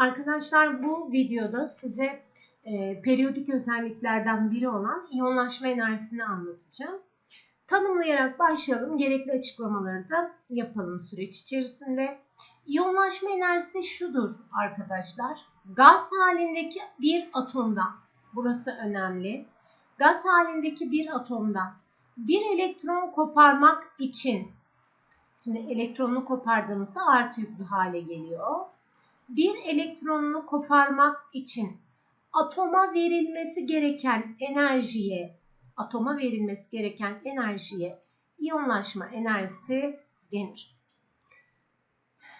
Arkadaşlar bu videoda size e, periyodik özelliklerden biri olan iyonlaşma enerjisini anlatacağım. Tanımlayarak başlayalım. Gerekli açıklamaları da yapalım süreç içerisinde. İyonlaşma enerjisi şudur arkadaşlar. Gaz halindeki bir atomdan, burası önemli. Gaz halindeki bir atomdan bir elektron koparmak için, şimdi elektronunu kopardığımızda artı yüklü hale geliyor bir elektronunu koparmak için atoma verilmesi gereken enerjiye, atoma verilmesi gereken enerjiye iyonlaşma enerjisi denir.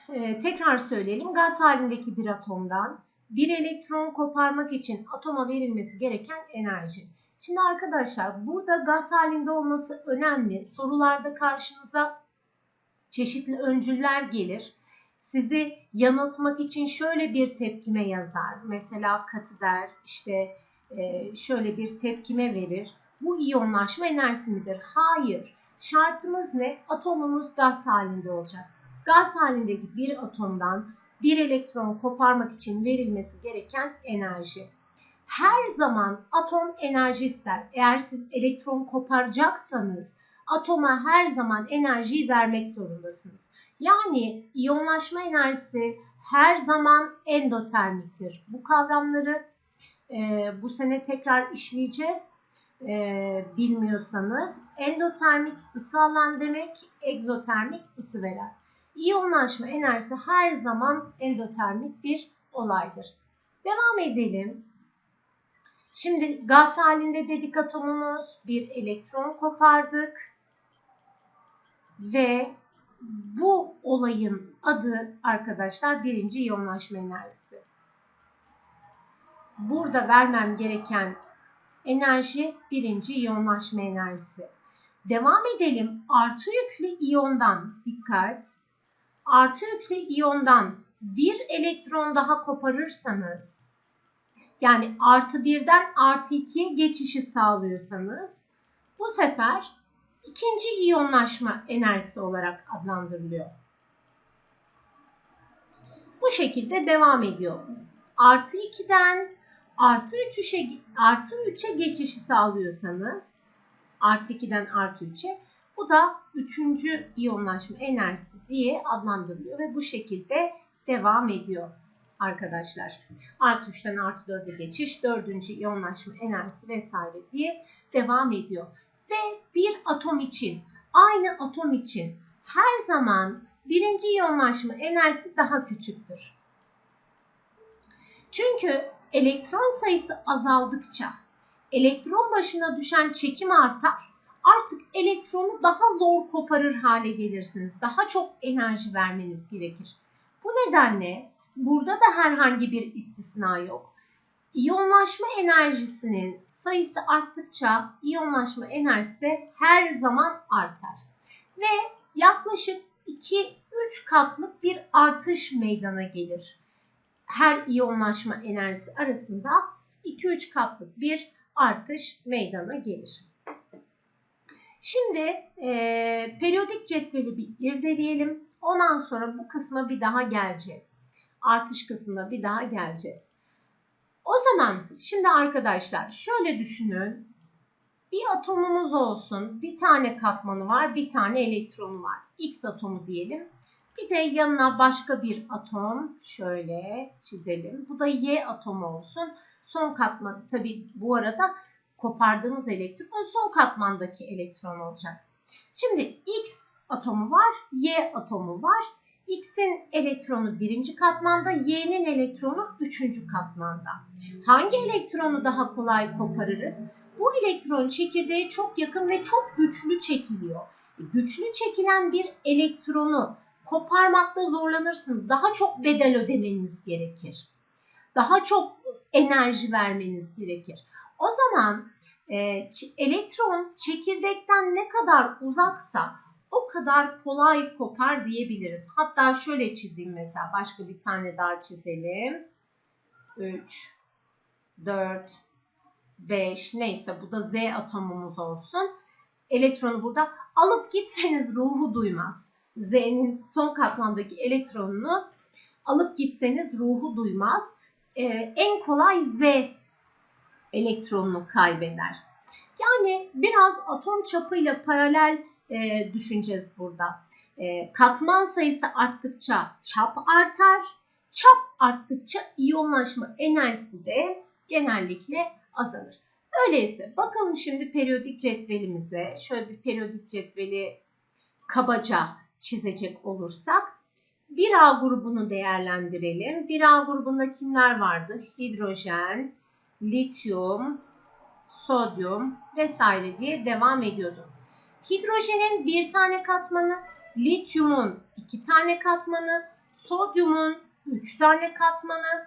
Ee, tekrar söyleyelim. Gaz halindeki bir atomdan bir elektron koparmak için atoma verilmesi gereken enerji. Şimdi arkadaşlar burada gaz halinde olması önemli. Sorularda karşınıza çeşitli öncüller gelir sizi yanıltmak için şöyle bir tepkime yazar. Mesela katı der, işte e, şöyle bir tepkime verir. Bu iyonlaşma enerjisi midir? Hayır. Şartımız ne? Atomumuz gaz halinde olacak. Gaz halindeki bir atomdan bir elektron koparmak için verilmesi gereken enerji. Her zaman atom enerji ister. Eğer siz elektron koparacaksanız atoma her zaman enerjiyi vermek zorundasınız. Yani iyonlaşma enerjisi her zaman endotermiktir. Bu kavramları e, bu sene tekrar işleyeceğiz. E, bilmiyorsanız endotermik ısı alan demek, egzotermik ısı veren. İyonlaşma enerjisi her zaman endotermik bir olaydır. Devam edelim. Şimdi gaz halinde dedik atomumuz bir elektron kopardık ve bu olayın adı arkadaşlar birinci iyonlaşma enerjisi. Burada vermem gereken enerji birinci iyonlaşma enerjisi. Devam edelim. Artı yüklü iyondan dikkat. Artı yüklü iyondan bir elektron daha koparırsanız yani artı birden artı ikiye geçişi sağlıyorsanız bu sefer ikinci iyonlaşma enerjisi olarak adlandırılıyor. Bu şekilde devam ediyor. Artı 2'den artı 3'e artı 3'e geçişi sağlıyorsanız artı 2'den artı 3'e bu da üçüncü iyonlaşma enerjisi diye adlandırılıyor ve bu şekilde devam ediyor arkadaşlar. Artı 3'ten artı 4'e geçiş, dördüncü iyonlaşma enerjisi vesaire diye devam ediyor ve bir atom için, aynı atom için her zaman birinci iyonlaşma enerjisi daha küçüktür. Çünkü elektron sayısı azaldıkça elektron başına düşen çekim artar. Artık elektronu daha zor koparır hale gelirsiniz. Daha çok enerji vermeniz gerekir. Bu nedenle burada da herhangi bir istisna yok. İyonlaşma enerjisinin sayısı arttıkça iyonlaşma enerjisi de her zaman artar. Ve yaklaşık 2-3 katlık bir artış meydana gelir. Her iyonlaşma enerjisi arasında 2-3 katlık bir artış meydana gelir. Şimdi e, periyodik cetveli bir irdeleyelim. Ondan sonra bu kısma bir daha geleceğiz. Artış kısmına bir daha geleceğiz. O zaman şimdi arkadaşlar şöyle düşünün. Bir atomumuz olsun. Bir tane katmanı var, bir tane elektronu var. X atomu diyelim. Bir de yanına başka bir atom şöyle çizelim. Bu da Y atomu olsun. Son katman tabi bu arada kopardığımız elektron son katmandaki elektron olacak. Şimdi X atomu var, Y atomu var. X'in elektronu birinci katmanda, Y'nin elektronu üçüncü katmanda. Hangi elektronu daha kolay koparırız? Bu elektron çekirdeğe çok yakın ve çok güçlü çekiliyor. E, güçlü çekilen bir elektronu koparmakta zorlanırsınız. Daha çok bedel ödemeniz gerekir. Daha çok enerji vermeniz gerekir. O zaman e, elektron çekirdekten ne kadar uzaksa o kadar kolay kopar diyebiliriz. Hatta şöyle çizeyim mesela. Başka bir tane daha çizelim. 3, 4, 5 neyse bu da Z atomumuz olsun. Elektronu burada alıp gitseniz ruhu duymaz. Z'nin son katmandaki elektronunu alıp gitseniz ruhu duymaz. Ee, en kolay Z elektronunu kaybeder. Yani biraz atom çapıyla paralel e, düşüneceğiz burada. E, katman sayısı arttıkça çap artar. Çap arttıkça iyonlaşma enerjisi de genellikle azalır. Öyleyse bakalım şimdi periyodik cetvelimize. Şöyle bir periyodik cetveli kabaca çizecek olursak. 1A grubunu değerlendirelim. 1A grubunda kimler vardı? Hidrojen, lityum, sodyum vesaire diye devam ediyordu. Hidrojenin bir tane katmanı, lityumun iki tane katmanı, sodyumun üç tane katmanı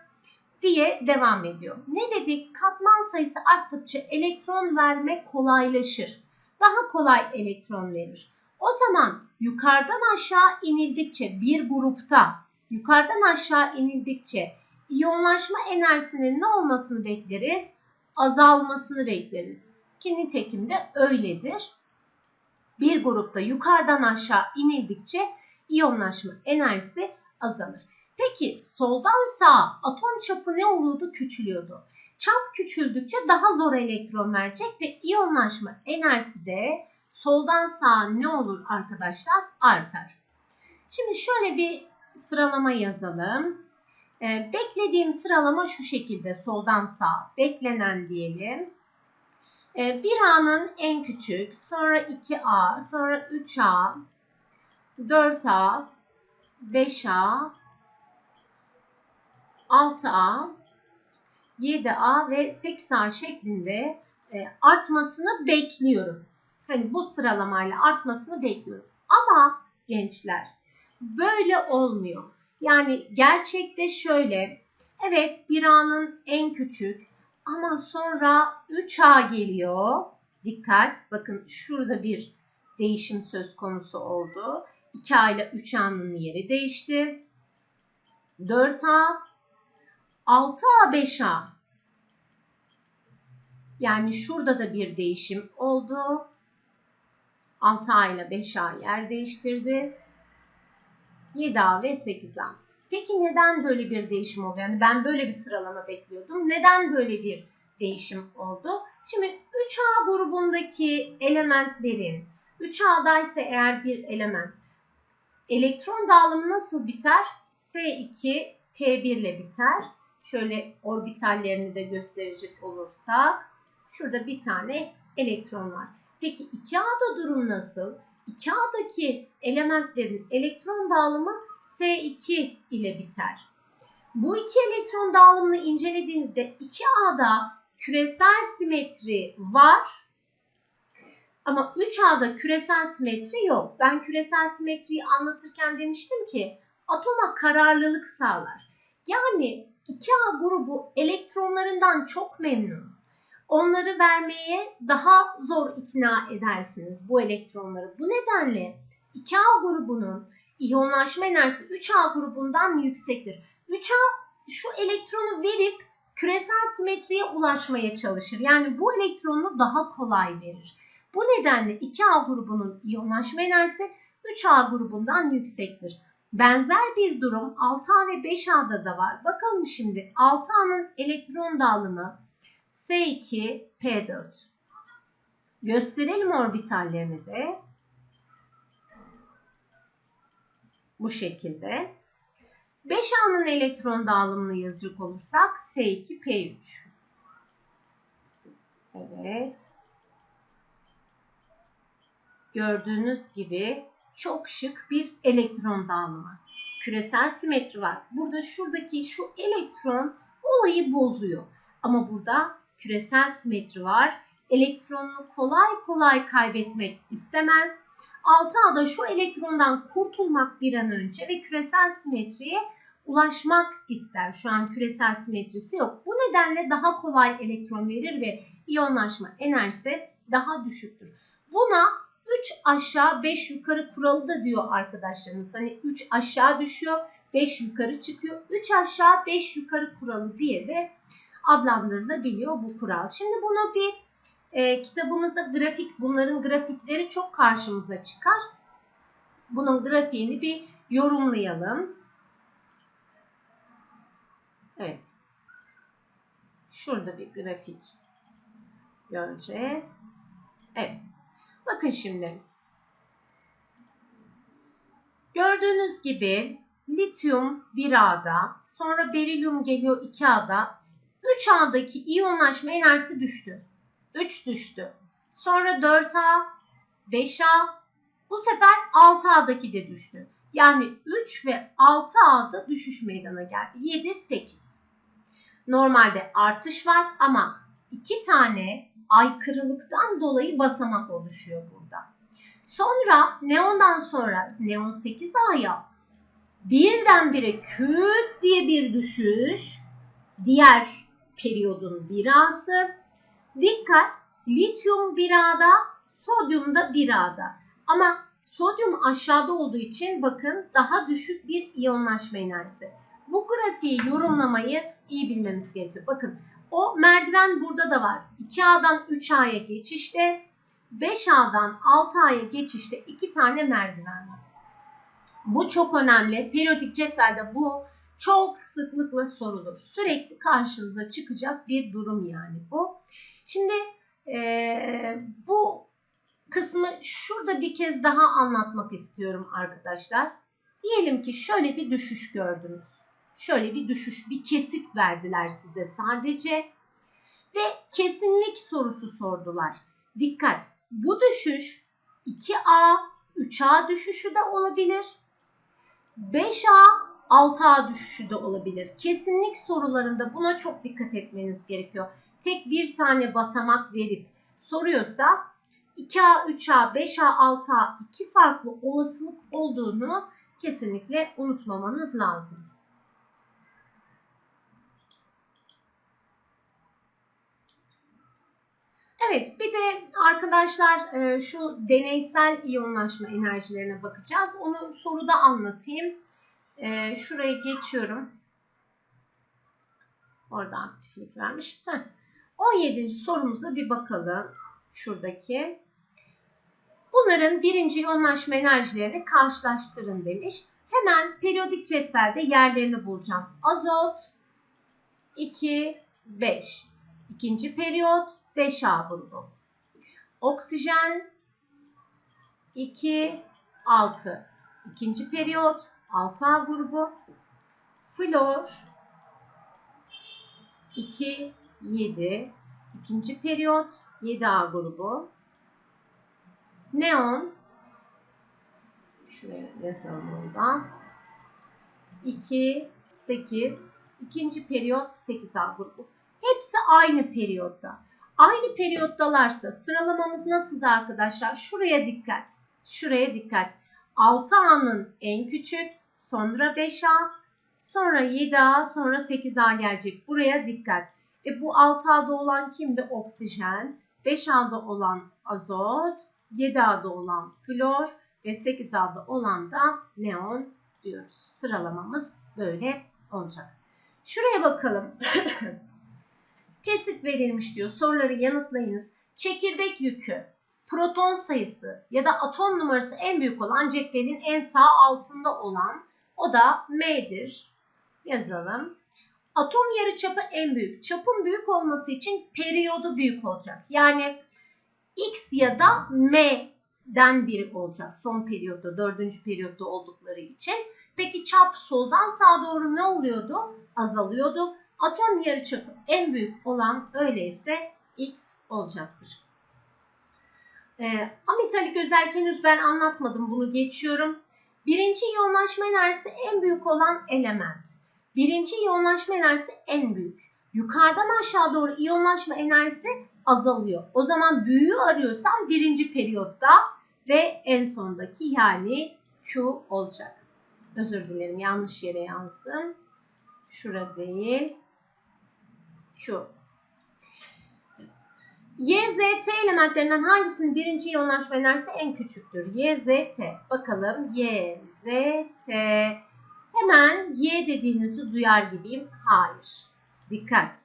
diye devam ediyor. Ne dedik? Katman sayısı arttıkça elektron verme kolaylaşır. Daha kolay elektron verir. O zaman yukarıdan aşağı inildikçe bir grupta yukarıdan aşağı inildikçe iyonlaşma enerjisinin ne olmasını bekleriz? Azalmasını bekleriz. Ki nitekim de öyledir. Bir grupta yukarıdan aşağı inildikçe iyonlaşma enerjisi azalır. Peki soldan sağa atom çapı ne oluyordu? Küçülüyordu. Çap küçüldükçe daha zor elektron verecek ve iyonlaşma enerjisi de soldan sağa ne olur arkadaşlar? Artar. Şimdi şöyle bir sıralama yazalım. Ee, beklediğim sıralama şu şekilde soldan sağa. Beklenen diyelim. Ee, 1A'nın en küçük, sonra 2A, sonra 3A, 4A, 5A, 6A, 7A ve 8A şeklinde e, artmasını bekliyorum. Hani bu sıralamayla artmasını bekliyorum. Ama gençler böyle olmuyor. Yani gerçekte şöyle. Evet 1A'nın en küçük ama sonra 3A geliyor. Dikkat bakın şurada bir değişim söz konusu oldu. 2A ile 3A'nın yeri değişti. 4A, 6A, 5A. Yani şurada da bir değişim oldu. 6A ile 5A yer değiştirdi. 7A ve 8A. Peki neden böyle bir değişim oldu? Yani ben böyle bir sıralama bekliyordum. Neden böyle bir değişim oldu? Şimdi 3A grubundaki elementlerin 3A'daysa eğer bir element elektron dağılımı nasıl biter? S2 P1 ile biter. Şöyle orbitallerini de gösterecek olursak şurada bir tane elektron var. Peki 2A'da durum nasıl? 2A'daki elementlerin elektron dağılımı S2 ile biter. Bu iki elektron dağılımını incelediğinizde 2A'da küresel simetri var ama 3A'da küresel simetri yok. Ben küresel simetriyi anlatırken demiştim ki atoma kararlılık sağlar. Yani 2A grubu elektronlarından çok memnun. Onları vermeye daha zor ikna edersiniz bu elektronları. Bu nedenle 2A grubunun iyonlaşma enerjisi 3A grubundan yüksektir. 3A şu elektronu verip küresel simetriye ulaşmaya çalışır. Yani bu elektronu daha kolay verir. Bu nedenle 2A grubunun iyonlaşma enerjisi 3A grubundan yüksektir. Benzer bir durum 6A ve 5A'da da var. Bakalım şimdi 6A'nın elektron dağılımı S2, P4. Gösterelim orbitallerini de. Bu şekilde. 5A'nın elektron dağılımını yazacak olursak S2, P3. Evet. Gördüğünüz gibi çok şık bir elektron dağılımı. Küresel simetri var. Burada şuradaki şu elektron olayı bozuyor. Ama burada küresel simetri var. Elektronunu kolay kolay kaybetmek istemez. 6A'da şu elektrondan kurtulmak bir an önce ve küresel simetriye ulaşmak ister. Şu an küresel simetrisi yok. Bu nedenle daha kolay elektron verir ve iyonlaşma enerjisi daha düşüktür. Buna 3 aşağı 5 yukarı kuralı da diyor arkadaşlarımız. Hani 3 aşağı düşüyor 5 yukarı çıkıyor. 3 aşağı 5 yukarı kuralı diye de adlandırılabiliyor bu kural. Şimdi bunu bir e, kitabımızda grafik bunların grafikleri çok karşımıza çıkar. Bunun grafiğini bir yorumlayalım. Evet. Şurada bir grafik göreceğiz. Evet. Bakın şimdi. Gördüğünüz gibi lityum 1A'da, sonra berilyum geliyor 2A'da. 3A'daki iyonlaşma enerjisi düştü. 3 düştü. Sonra 4A, 5A, bu sefer 6A'daki de düştü. Yani 3 ve 6A'da düşüş meydana geldi. 7, 8. Normalde artış var ama iki tane aykırılıktan dolayı basamak oluşuyor burada. Sonra neondan sonra neon 8A'ya birdenbire küt diye bir düşüş. Diğer periyodun birası. Dikkat lityum 1A'da, sodyum da 1A'da. Ama sodyum aşağıda olduğu için bakın daha düşük bir iyonlaşma enerjisi. Bu grafiği yorumlamayı iyi bilmemiz gerekiyor. Bakın o merdiven burada da var. 2A'dan 3A'ya geçişte, 5A'dan 6A'ya geçişte iki tane merdiven var. Bu çok önemli. Periyodik cetvelde bu çok sıklıkla sorulur. Sürekli karşınıza çıkacak bir durum yani bu. Şimdi ee, bu kısmı şurada bir kez daha anlatmak istiyorum arkadaşlar. Diyelim ki şöyle bir düşüş gördünüz. Şöyle bir düşüş, bir kesit verdiler size sadece ve kesinlik sorusu sordular. Dikkat! Bu düşüş 2A, 3A düşüşü de olabilir. 5A, 6A düşüşü de olabilir. Kesinlik sorularında buna çok dikkat etmeniz gerekiyor. Tek bir tane basamak verip soruyorsa 2A, 3A, 5A, 6A iki farklı olasılık olduğunu kesinlikle unutmamanız lazım. Evet bir de arkadaşlar e, şu deneysel iyonlaşma enerjilerine bakacağız. Onu soruda anlatayım. E, şuraya geçiyorum. Orada aktiflik vermiş. Heh. 17. sorumuza bir bakalım. Şuradaki. Bunların birinci iyonlaşma enerjilerini karşılaştırın demiş. Hemen periyodik cetvelde yerlerini bulacağım. Azot 2, 5. İkinci periyot 5A grubu. Oksijen 2, 6. İkinci periyot 6A grubu. Flor 2, 7. İkinci periyot 7A grubu. Neon şuraya yazalım oradan. 2, 8. İkinci periyot 8A grubu. Hepsi aynı periyotta. Aynı periyottalarsa sıralamamız nasıldı arkadaşlar? Şuraya dikkat. Şuraya dikkat. 6A'nın en küçük, sonra 5A, sonra 7A, sonra 8A gelecek. Buraya dikkat. E bu 6A'da olan kimdi? Oksijen. 5A'da olan azot. 7A'da olan flor ve 8A'da olan da neon diyoruz. Sıralamamız böyle olacak. Şuraya bakalım. Kesit verilmiş diyor. Soruları yanıtlayınız. Çekirdek yükü, proton sayısı ya da atom numarası en büyük olan cetvelin en sağ altında olan o da M'dir. Yazalım. Atom yarıçapı en büyük. Çapın büyük olması için periyodu büyük olacak. Yani X ya da M'den biri olacak son periyotta, dördüncü periyotta oldukları için. Peki çap soldan sağa doğru ne oluyordu? Azalıyordu. Atom yarıçapı en büyük olan öyleyse X olacaktır. E, ametalik özellik henüz ben anlatmadım bunu geçiyorum. Birinci iyonlaşma enerjisi en büyük olan element. Birinci iyonlaşma enerjisi en büyük. Yukarıdan aşağı doğru iyonlaşma enerjisi azalıyor. O zaman büyüğü arıyorsam birinci periyotta ve en sondaki yani Q olacak. Özür dilerim yanlış yere yazdım. Şurada değil. Q. Y, Z, T elementlerinden hangisinin birinci iyonlaşma enerjisi en küçüktür? Y, Z, T. Bakalım Y, Z, T. Hemen Y dediğinizi duyar gibiyim. Hayır. Dikkat.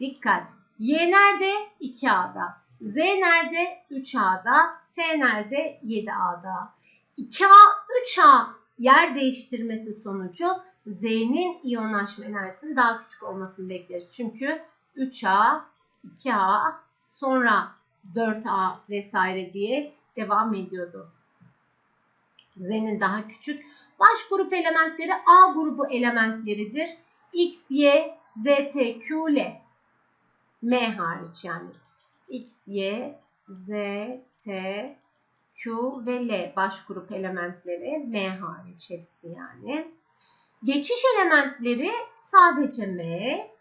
Dikkat. Y nerede? 2A'da. Z nerede? 3A'da. T nerede? 7A'da. 2A, 3A yer değiştirmesi sonucu Z'nin iyonlaşma enerjisinin daha küçük olmasını bekleriz. Çünkü 3A, 2A, sonra 4A vesaire diye devam ediyordu. Z'nin daha küçük. Baş grup elementleri A grubu elementleridir. X, Y, Z, T, Q, L. M hariç yani. X, Y, Z, T, Q ve L baş grup elementleri. M hariç hepsi yani. Geçiş elementleri sadece M.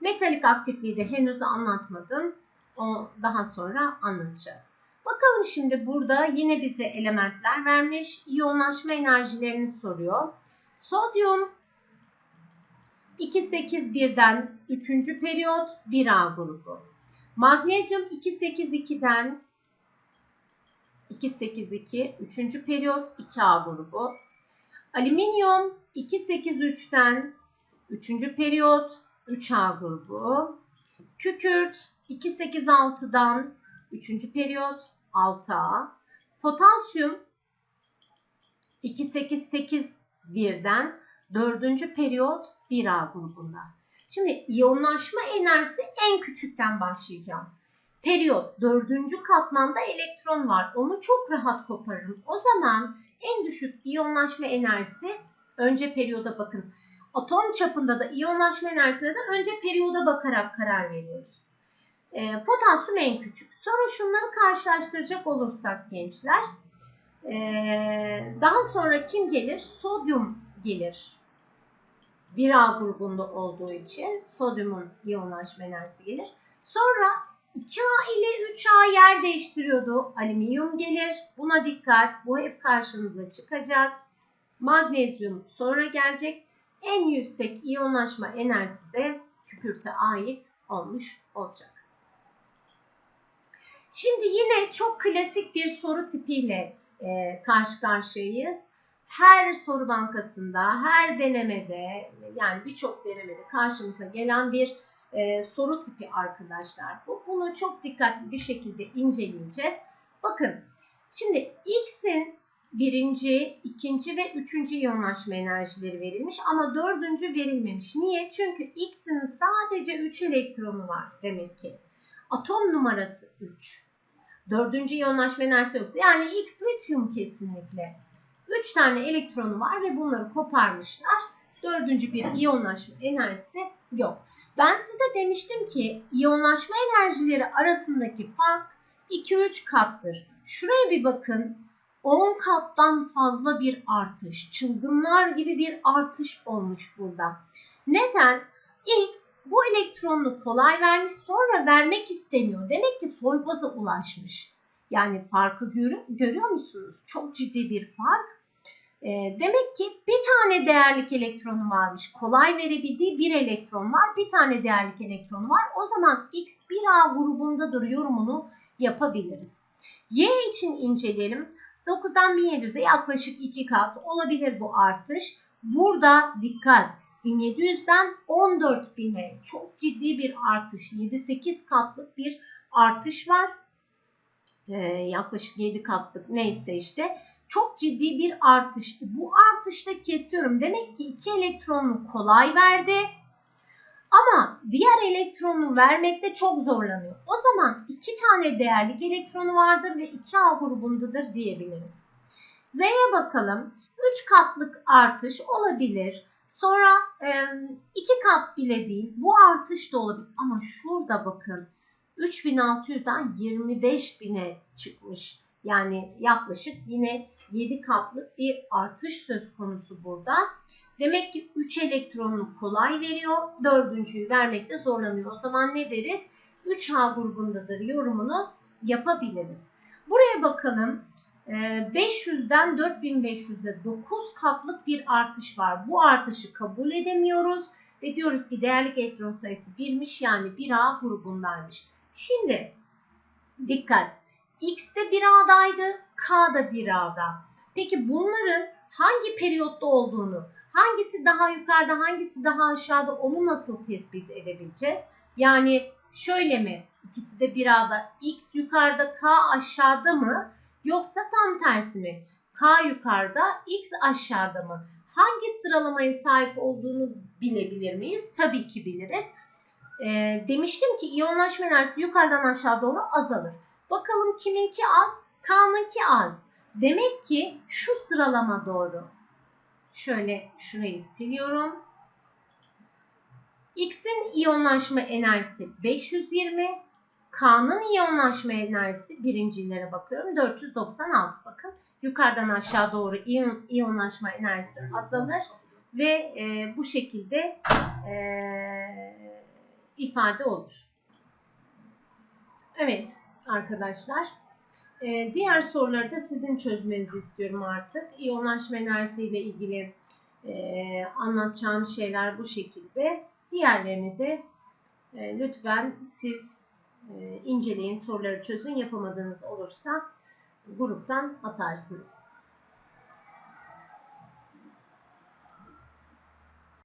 Metalik aktifliği de henüz anlatmadım. O daha sonra anlatacağız. Bakalım şimdi burada yine bize elementler vermiş. İyonlaşma enerjilerini soruyor. Sodyum 281'den 3. periyot 1A grubu. Magnezyum 282'den 282 3. periyot 2A grubu. Alüminyum 283'ten 3. periyot 3A grubu. Kükürt 286'dan 3. periyot 6A. Potasyum 288 birden 4. periyot 1A grubunda. Şimdi iyonlaşma enerjisi en küçükten başlayacağım. Periyot 4. katmanda elektron var. Onu çok rahat koparırım. O zaman en düşük iyonlaşma enerjisi önce periyoda bakın. Atom çapında da iyonlaşma enerjisine de önce periyoda bakarak karar veriyoruz. E, potasyum en küçük. Sonra şunları karşılaştıracak olursak gençler. E, daha sonra kim gelir? Sodyum gelir. 1A grubunda olduğu için sodyumun iyonlaşma enerjisi gelir. Sonra 2A ile 3A yer değiştiriyordu. Alüminyum gelir. Buna dikkat. Bu hep karşınıza çıkacak. Magnezyum sonra gelecek. En yüksek iyonlaşma enerjisi de kükürte ait olmuş olacak. Şimdi yine çok klasik bir soru tipiyle e, karşı karşıyayız. Her soru bankasında, her denemede yani birçok denemede karşımıza gelen bir e, soru tipi arkadaşlar. Bu bunu çok dikkatli bir şekilde inceleyeceğiz. Bakın şimdi X'in birinci, ikinci ve üçüncü iyonlaşma enerjileri verilmiş ama dördüncü verilmemiş. Niye? Çünkü X'in sadece 3 elektronu var demek ki. Atom numarası 3. Dördüncü iyonlaşma enerjisi yoksa yani X lityum kesinlikle. 3 tane elektronu var ve bunları koparmışlar. Dördüncü bir iyonlaşma enerjisi yok. Ben size demiştim ki iyonlaşma enerjileri arasındaki fark 2-3 kattır. Şuraya bir bakın. 10 kattan fazla bir artış. Çılgınlar gibi bir artış olmuş burada. Neden? X bu elektronunu kolay vermiş sonra vermek istemiyor. Demek ki soybaza ulaşmış. Yani farkı gör, görüyor musunuz? Çok ciddi bir fark. E, demek ki bir tane değerlik elektronu varmış. Kolay verebildiği bir elektron var. Bir tane değerlik elektronu var. O zaman X 1A grubundadır yorumunu yapabiliriz. Y için inceleyelim. 9'dan 1700'e yaklaşık 2 kat olabilir bu artış. Burada dikkat 1700'den 14.000'e çok ciddi bir artış. 7-8 katlık bir artış var. Ee, yaklaşık 7 katlık neyse işte. Çok ciddi bir artış. Bu artışta kesiyorum. Demek ki 2 elektronunu kolay verdi. Ama diğer elektronu vermekte çok zorlanıyor. O zaman 2 tane değerlik elektronu vardır ve 2A grubundadır diyebiliriz. Z'ye bakalım. 3 katlık artış olabilir. Sonra e, iki kat bile değil. Bu artış da olabilir. Ama şurada bakın 3600'den 25.000'e çıkmış. Yani yaklaşık yine 7 katlık bir artış söz konusu burada. Demek ki 3 elektronunu kolay veriyor. Dördüncüyü vermekte zorlanıyor. O zaman ne deriz? 3H grubundadır yorumunu yapabiliriz. Buraya bakalım. 500'den 4500'e 9 katlık bir artış var. Bu artışı kabul edemiyoruz ve diyoruz ki değerlik elektron sayısı 1'miş yani 1A grubundaymış. Şimdi dikkat. X de 1A'daydı, K da 1A'da. Peki bunların hangi periyotta olduğunu, hangisi daha yukarıda, hangisi daha aşağıda onu nasıl tespit edebileceğiz? Yani şöyle mi? İkisi de 1A'da, X yukarıda, K aşağıda mı? Yoksa tam tersi mi? K yukarıda, X aşağıda mı? hangi sıralamaya sahip olduğunu bilebilir miyiz? Tabii ki biliriz. E, demiştim ki iyonlaşma enerjisi yukarıdan aşağı doğru azalır. Bakalım kiminki az? K'nınki az. Demek ki şu sıralama doğru. Şöyle şurayı siliyorum. X'in iyonlaşma enerjisi 520. K'nın iyonlaşma enerjisi birincilere bakıyorum 496 bakın. Yukarıdan aşağı doğru iyon, iyonlaşma enerjisi azalır ve e, bu şekilde e, ifade olur. Evet arkadaşlar. E, diğer soruları da sizin çözmenizi istiyorum artık. İyonlaşma enerjisiyle ilgili e, anlatacağım şeyler bu şekilde. Diğerlerini de e, lütfen siz e, inceleyin, soruları çözün. Yapamadığınız olursa gruptan atarsınız.